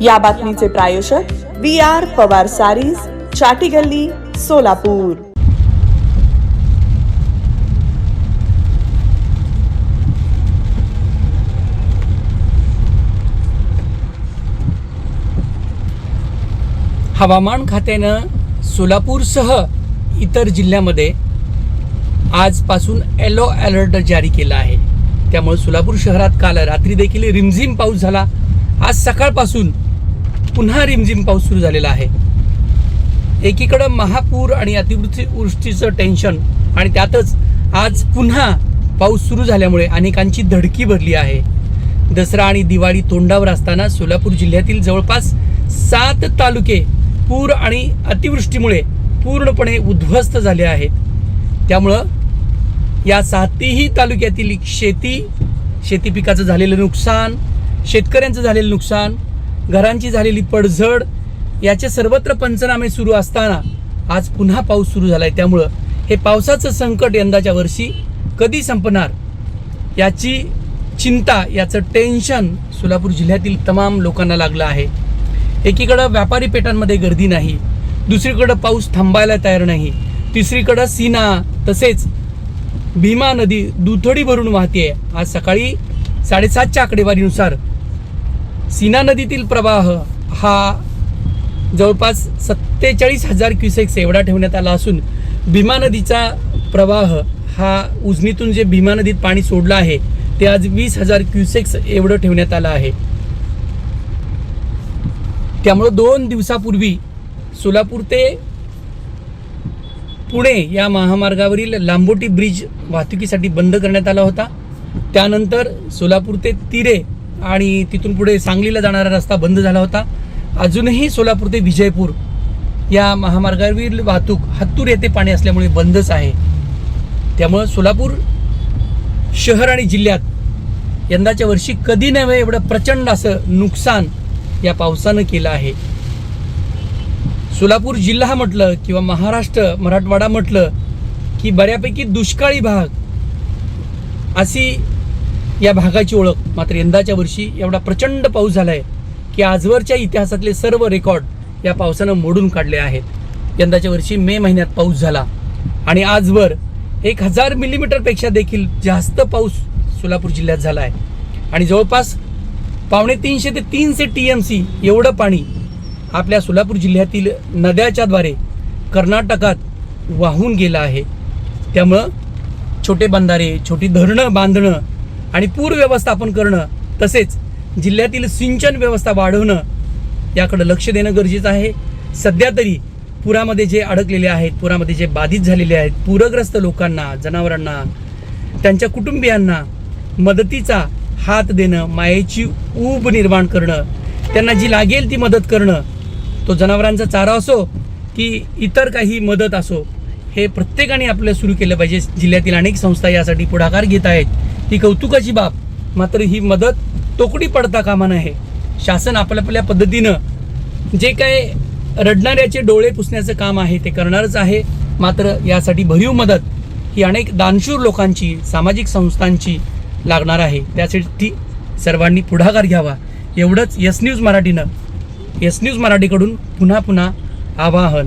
या बातमीचे प्रायोजक बी R Pawar sarees चाटी गल्ली सोलापूर. हवामान खात्यानं सोलापूरसह इतर जिल्ह्यामध्ये आजपासून येलो अलर्ट जारी केला आहे. त्यामुळे सोलापूर शहरात काल रात्री देखील रिमझिम पाऊस झाला. आज सकाळपासून पुन्हा रिमझिम पाऊस सुरू झालेला आहे. एकीकडं महापूर आणि अतिवृष्टी वृष्टीचं टेन्शन आणि त्यातच आज पुन्हा पाऊस सुरू झाल्यामुळे अनेकांची धडकी भरली आहे. दसरा आणि दिवाळी तोंडावर असताना सोलापूर जिल्ह्यातील जवळपास सात तालुके पूर आणि अतिवृष्टीमुळे पूर्णपणे उद्ध्वस्त झाले आहेत. त्यामुळं या सातही तालुक्यातील शेती शेती पिकाचं झालेलं नुकसान शेतकऱ्यांचं झालेलं नुकसान घरांची झालेली पडझड याचे सर्वत्र पंचनामे सुरू असताना आज पुन्हा पाऊस सुरू झाला आहे त्यामुळं हे पावसाचं संकट यंदाच्या वर्षी कधी संपणार? याची चिंता याचं टेन्शन सोलापूर जिल्ह्यातील तमाम लोकांना लागलं आहे. एकीकडं व्यापारी पेठांमध्ये गर्दी नाही दुसरीकडं पाऊस थांबायला तयार नाही तिसरीकडं सीना तसेच भीमा नदी दुथडी भरून वाहते आज सकाळी साडेसातच्या आकडेवारीनुसार सीना नदीतील प्रवाह हा जवळपास सत्तेचाळीस हजार क्युसेक्स एवढा ठेवण्यात आला असून भीमा नदीचा प्रवाह हा उजनीतून जे भीमा नदीत पाणी सोडलं आहे ते आज वीस हजार क्युसेक्स एवढं ठेवण्यात आलं आहे. त्यामुळं दोन दिवसापूर्वी सोलापूर ते पुणे या महामार्गावरील लांबोटी ब्रिज वाहतुकीसाठी बंद करण्यात आला होता. त्यानंतर सोलापूर ते तिरे आणि तिथून पुढे सांगलीला जाणारा रस्ता बंद झाला होता. अजूनही सोलापूर ते विजयपूर या महामार्गावरील वाहतूक हत्तूर येथे पाणी असल्यामुळे बंदच आहे. त्यामुळं सोलापूर शहर आणि जिल्ह्यात यंदाच्या वर्षी कधी नव्हे एवढं प्रचंड असं नुकसान या पावसानं केलं आहे. सोलापूर जिल्हा म्हटलं किंवा महाराष्ट्र मराठवाडा म्हटलं की बऱ्यापैकी दुष्काळी भाग अशी या भागाची ओळख. मात्र यंदाच्या वर्षी एवढा प्रचंड पाऊस झाला आहे की आजवरच्या इतिहासातले सर्व रेकॉर्ड या पावसानं मोडून काढले आहेत. यंदाच्या वर्षी मे महिन्यात पाऊस झाला आणि आजवर एक हजार मिलीमीटरपेक्षा देखील जास्त पाऊस सोलापूर जिल्ह्यात झाला आहे आणि जवळपास पावणे तीनशे ते तीनशे टी एम सी एवढं पाणी आपल्या सोलापूर जिल्ह्यातील नद्याच्याद्वारे कर्नाटकात वाहून गेलं आहे. त्यामुळं छोटे बंधारे छोटी धरणं बांधणं आणि पूर व्यवस्थापन करणं तसेच जिल्ह्यातील सिंचन व्यवस्था वाढवणं याकडं लक्ष देणं गरजेचं आहे. सध्या तरी पुरामध्ये जे अडकलेले आहेत पुरामध्ये जे बाधित झालेले आहेत पूरग्रस्त लोकांना जनावरांना त्यांच्या कुटुंबियांना मदतीचा हात देणं मायेची ऊब निर्माण करणं त्यांना जी लागेल ती मदत करणं तो जनावरांचा चारा असो की इतर काही मदत असो हे प्रत्येकाने आपलं सुरू केलं पाहिजे. जिल्ह्यातील अनेक संस्था यासाठी पुढाकार घेत आहेत. ही कौतुकाची बाब. मात्र ही मदत तोकडी पडता कामा नये. शासन आपल्या आपल्या पद्धतीनं जे काय रडणाऱ्याचे डोळे पुसण्याचं काम आहे ते करणारच आहे. मात्र यासाठी भरीव मदत ही अनेक दानशूर लोकांची सामाजिक संस्थांची लागणार आहे. त्यासाठी सर्वांनी पुढाकार घ्यावा. एवढंच यस न्यूज मराठीनं. यस न्यूज मराठीकडून पुन्हा पुन्हा आवाहन.